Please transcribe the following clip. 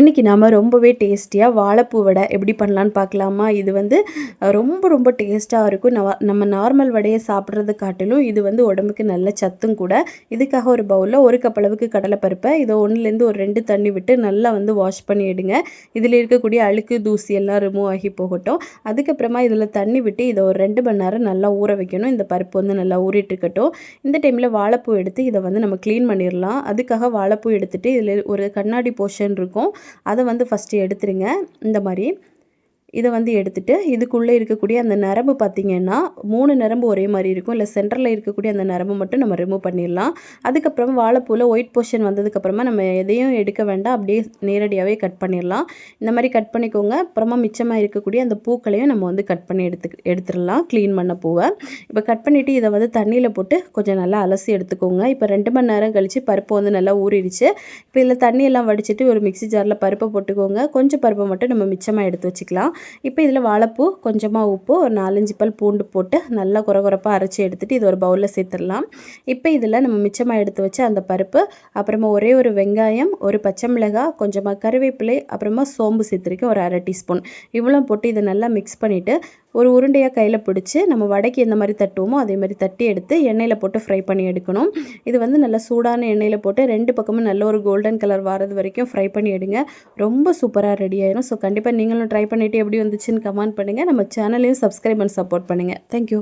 இன்றைக்கி நாம் ரொம்பவே டேஸ்டியாக வாழைப்பூ வடை எப்படி பண்ணலான்னு பார்க்கலாமா? இது வந்து ரொம்ப ரொம்ப டேஸ்ட்டாக இருக்கும். நம்ம நார்மல் வடையை சாப்பிட்றது காட்டிலும் இது வந்து உடம்புக்கு நல்ல சத்தும் கூட. இதுக்காக ஒரு பவுலில் ஒரு கப் அளவுக்கு கடலைப்பருப்பை இதை ஒன்றுலேருந்து ஒரு ரெண்டு தண்ணி விட்டு நல்லா வந்து வாஷ் பண்ணி எடுங்க. இதில் இருக்கக்கூடிய அழுக்கு தூசி எல்லாம் ரிமூவ் ஆகி போகட்டும். அதுக்கப்புறமா இதில் தண்ணி விட்டு இதை ஒரு ரெண்டு மணி நேரம் நல்லா ஊற வைக்கணும். இந்த பருப்பு வந்து நல்லா ஊறிட்டு இருக்கட்டும். இந்த டைமில் வாழைப்பூ எடுத்து இதை வந்து நம்ம க்ளீன் பண்ணிடலாம். அதுக்காக வாழைப்பூ எடுத்துகிட்டு இதில் ஒரு கண்ணாடி போர்ஷன் இருக்கும். அதை வந்து ஃபஸ்ட்டு எடுத்துருங்க. இந்த மாதிரி. இதை வந்து எடுத்துட்டு இதுக்குள்ளே இருக்கக்கூடிய அந்த நரம்பு பார்த்திங்கன்னா மூணு நரம்பு ஒரே மாதிரி இருக்கும். இல்லை சென்டரில் இருக்கக்கூடிய அந்த நரம்பு மட்டும் நம்ம ரிமூவ் பண்ணிடலாம். அதுக்கப்புறம் வாழைப்பூவில் ஒயிட் போர்ஷன் வந்ததுக்கப்புறமா நம்ம எதையும் எடுக்க வேண்டாம். அப்படியே நேரடியாகவே கட் பண்ணிடலாம். இந்த மாதிரி கட் பண்ணிக்கோங்க. அப்புறமா மிச்சமாக இருக்கக்கூடிய அந்த பூக்களையும் நம்ம வந்து கட் பண்ணி எடுத்து எடுத்துடலாம். க்ளீன் பண்ண பூவை. இப்போ கட் பண்ணிவிட்டு இதை வந்து தண்ணியில் போட்டு கொஞ்சம் நல்லா அலசி எடுத்துக்கோங்க. இப்போ ரெண்டு மணி நேரம் கழித்து பருப்பு வந்து நல்லா ஊறிடுச்சு. இப்போ இதில் தண்ணியெல்லாம் வடிச்சிட்டு ஒரு மிக்ஸி ஜாரில் பருப்பை போட்டுக்கோங்க. கொஞ்சம் பருப்பை மட்டும் நம்ம மிச்சமாக எடுத்து வச்சுக்கலாம். இப்போ இதில் வாழைப்பூ கொஞ்சமாக உப்பு ஒரு நாலஞ்சு பல் பூண்டு போட்டு நல்லா குறகுறப்பாக அரைச்சி எடுத்துகிட்டு இது ஒரு பவுலில் சேர்த்துடலாம். இப்போ இதில் நம்ம மிச்சமாக எடுத்து வச்ச அந்த பருப்பு அப்புறமா ஒரே ஒரு வெங்காயம் ஒரு பச்சை மிளகாய் கொஞ்சமாக கருவேப்பிலை அப்புறமா சோம்பு சேர்த்துருக்கேன் ஒரு அரை டீஸ்பூன். இவ்வளோ போட்டு இதை நல்லா மிக்ஸ் பண்ணிவிட்டு ஒரு உருண்டையாக கையில் பிடிச்சி நம்ம வடைக்கு எந்த மாதிரி தட்டுவோமோ அதே மாதிரி தட்டி எடுத்து எண்ணெயில் போட்டு ஃப்ரை பண்ணி எடுக்கணும். இது வந்து நல்லா சூடான எண்ணெயில் போட்டு ரெண்டு பக்கமும் நல்ல ஒரு கோல்டன் கலர் வரது வரைக்கும் ஃப்ரை பண்ணி எடுங்க. ரொம்ப சூப்பராக ரெடி ஆயிரும். ஸோ கண்டிப்பாக நீங்களும் ட்ரை பண்ணிவிட்டு எப்படி எப்படி வந்துச்சுன்னு கமெண்ட் பண்ணுங்கள் நம்ம சேனலையும் சப்ஸ்கிரைப் அண்ட் சப்போர்ட் பண்ணுங்கள் தேங்க்யூ